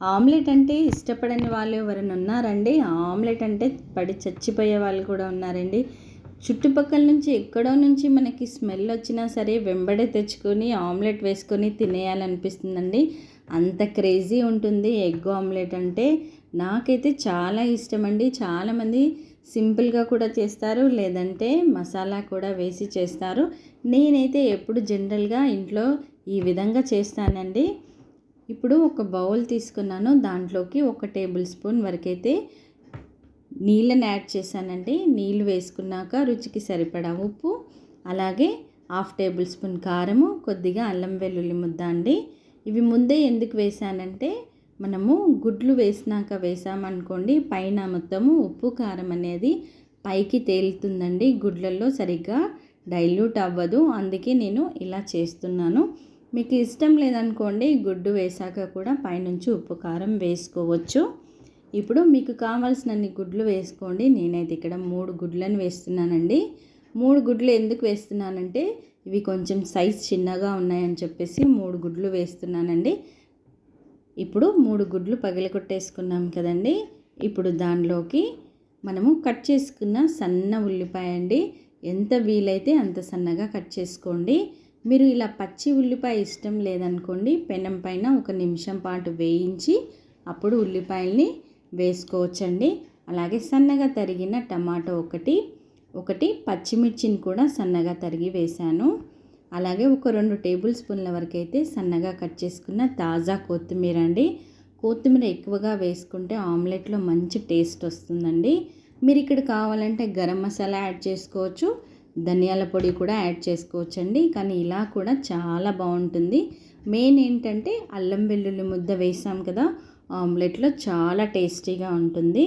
Omelette అంటే ఇష్టపడని వాళ్ళు ఎవరైనా ఉన్నారండి? ఆమ్లెట్ అంటే పడి చచ్చిపోయే వాళ్ళు కూడా ఉన్నారండి. చుట్టుపక్కల నుంచి ఎక్కడో నుంచి మనకి స్మెల్ వచ్చినా సరే వెంబడే తెచ్చుకొని ఆమ్లెట్ వేసుకొని తినేయాలనిపిస్తుందండి. అంత క్రేజీ ఉంటుంది ఎగ్ ఆమ్లెట్ అంటే. నాకైతే చాలా ఇష్టం అండి చాలామంది సింపుల్గా కూడా చేస్తారు లేదంటే మసాలా కూడా వేసి చేస్తారు. నేనైతే ఎప్పుడు జనరల్గా ఇంట్లో ఈ విధంగా చేస్తానండి. ఇప్పుడు ఒక బౌల్ తీసుకున్నాను. దాంట్లోకి ఒక టేబుల్ స్పూన్ వరకైతే నీళ్ళని యాడ్ చేశానండి. నీళ్ళు వేసుకున్నాక రుచికి సరిపడా ఉప్పు అలాగే హాఫ్ టేబుల్ స్పూన్ కారము కొద్దిగా అల్లం వెల్లుల్లి ముద్ద అండి. ఇవి ముందే ఎందుకు వేసానంటే మనము గుడ్లు వేసినాక వేసామనుకోండి పైన మొత్తము ఉప్పు కారం అనేది పైకి తేలుతుందండి. గుడ్లలో సరిగ్గా డైల్యూట్ అవ్వదు. అందుకే నేను ఇలా చేస్తున్నాను. మీకు ఇష్టం లేదనుకోండి గుడ్డు వేసాక కూడా పైనుంచి ఉప్పు కారం వేసుకోవచ్చు. ఇప్పుడు మీకు కావాల్సినన్ని గుడ్లు వేసుకోండి. నేనైతే ఇక్కడ మూడు గుడ్లను వేస్తున్నానండి. మూడు గుడ్లు ఎందుకు వేస్తున్నానంటే ఇవి కొంచెం సైజ్ చిన్నగా ఉన్నాయని చెప్పేసి మూడు గుడ్లు వేస్తున్నానండి. ఇప్పుడు మూడు గుడ్లు పగిలకొట్టేసుకున్నాం కదండి. ఇప్పుడు దానిలోకి మనము కట్ చేసుకున్న సన్న ఉల్లిపాయ అండి. ఎంత వీలైతే అంత సన్నగా కట్ చేసుకోండి. మీరు ఇలా పచ్చి ఉల్లిపాయ ఇష్టం లేదనుకోండి పెనం పైన ఒక నిమిషం పాటు వేయించి అప్పుడు ఉల్లిపాయల్ని వేసుకోవచ్చండి. అలాగే సన్నగా తరిగిన టమాటో ఒకటి ఒకటి పచ్చిమిర్చిని కూడా సన్నగా తరిగి వేశాను. అలాగే ఒక రెండు టేబుల్ స్పూన్ల వరకు అయితే సన్నగా కట్ చేసుకున్న తాజా కొత్తిమీర అండి. కొత్తిమీర ఎక్కువగా వేసుకుంటే ఆమ్లెట్లో మంచి టేస్ట్ వస్తుందండి. మీరు ఇక్కడ కావాలంటే గరం మసాలా యాడ్ చేసుకోవచ్చు. ధనియాల పొడి కూడా యాడ్ చేసుకోవచ్చండి. కానీ ఇలా కూడా చాలా బాగుంటుంది. మెయిన్ ఏంటంటే అల్లం వెల్లుల్లి ముద్ద వేసాం కదా ఆమ్లెట్లో చాలా టేస్టీగా ఉంటుంది.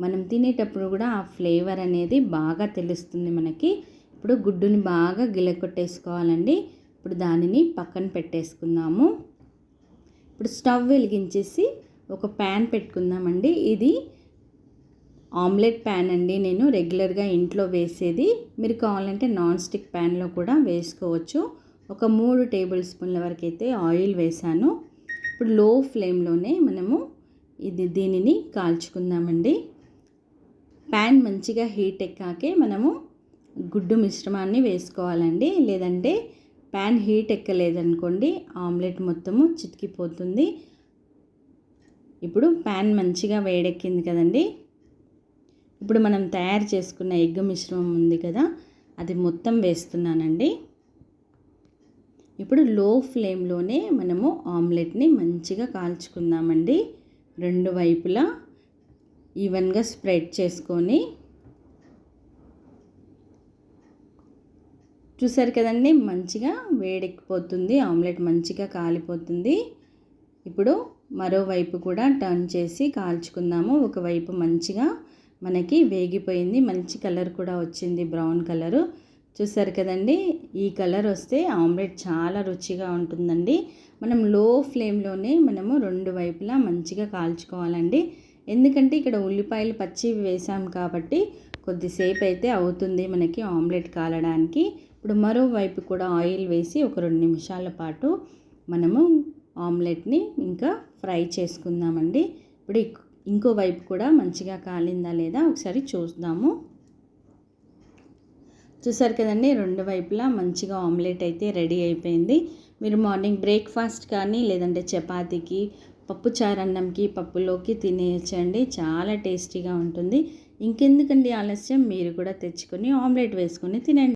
మనం తినేటప్పుడు కూడా ఆ ఫ్లేవర్ అనేది బాగా తెలుస్తుంది మనకి. ఇప్పుడు గుడ్డుని బాగా గిలకొట్టేసుకోవాలండి ఇప్పుడు దానిని పక్కన పెట్టేసుకుందాము. ఇప్పుడు స్టవ్ వెలిగించేసి ఒక ప్యాన్ పెట్టుకుందామండి. ఇది ఆమ్లెట్ ప్యాన్ అండి నేను రెగ్యులర్గా ఇంట్లో వేసేది. మీరు కావాలంటే నాన్ స్టిక్ ప్యాన్లో కూడా వేసుకోవచ్చు. ఒక మూడు టేబుల్ స్పూన్ల వరకు అయితే ఆయిల్ వేసాను. ఇప్పుడు లో ఫ్లేమ్లోనే మనము ఇది దీనిని కాల్చుకుందామండి. ప్యాన్ మంచిగా హీట్ ఎక్కాకే మనము గుడ్డు మిశ్రమాన్ని వేసుకోవాలండి. లేదంటే ప్యాన్ హీట్ ఎక్కలేదనుకోండి ఆమ్లెట్ మొత్తము చితికిపోతుంది. ఇప్పుడు ప్యాన్ మంచిగా వేడెక్కింది కదండి. ఇప్పుడు మనం తయారు చేసుకున్న ఎగ్ మిశ్రమం ఉంది కదా అది మొత్తం వేస్తున్నానండి. ఇప్పుడు లో ఫ్లేమ్లోనే మనము ఆమ్లెట్ని మంచిగా కాల్చుకుందామండి. రెండు వైపులా ఈవెన్గా స్ప్రెడ్ చేసుకొని. చూసారు కదండి మంచిగా వేడెక్కిపోతుంది ఆమ్లెట్ మంచిగా కాలిపోతుంది. ఇప్పుడు మరోవైపు కూడా టర్న్ చేసి కాల్చుకుందాము ఒకవైపు మంచిగా మనకి వేగిపోయింది. మంచి కలర్ కూడా వచ్చింది. Brown colour. చూసారు కదండి? ఈ కలర్ వస్తే ఆమ్లెట్ చాలా రుచిగా ఉంటుందండి. మనం లో ఫ్లేమ్లోనే మనము రెండు వైపులా మంచిగా కాల్చుకోవాలండి. ఎందుకంటే ఇక్కడ ఉల్లిపాయలు పచ్చి వేసాం కాబట్టి కొద్దిసేపు అయితే అవుతుంది మనకి ఆమ్లెట్ కాలడానికి. ఇప్పుడు మరోవైపు కూడా ఆయిల్ వేసి ఒక రెండు నిమిషాల పాటు మనము ఆమ్లెట్ని ఇంకా ఫ్రై చేసుకుందామండి. ఇప్పుడు ఇంకో వైపు కూడా మంచిగా కాలిందా లేదా ఒకసారి చూద్దాము. చూసారు కదండి రెండు వైపులా మంచిగా ఆమ్లెట్ అయితే రెడీ అయిపోయింది. మీరు మార్నింగ్ బ్రేక్ఫాస్ట్ కానీ లేదంటే చపాతీకి పప్పు చారన్నంకి పప్పులోకి తినేయచ్చండి. చాలా టేస్టీగా ఉంటుంది. ఇంకెందుకండి ఆలస్యం? మీరు కూడా తెచ్చుకొని ఆమ్లెట్ వేసుకొని తినండి.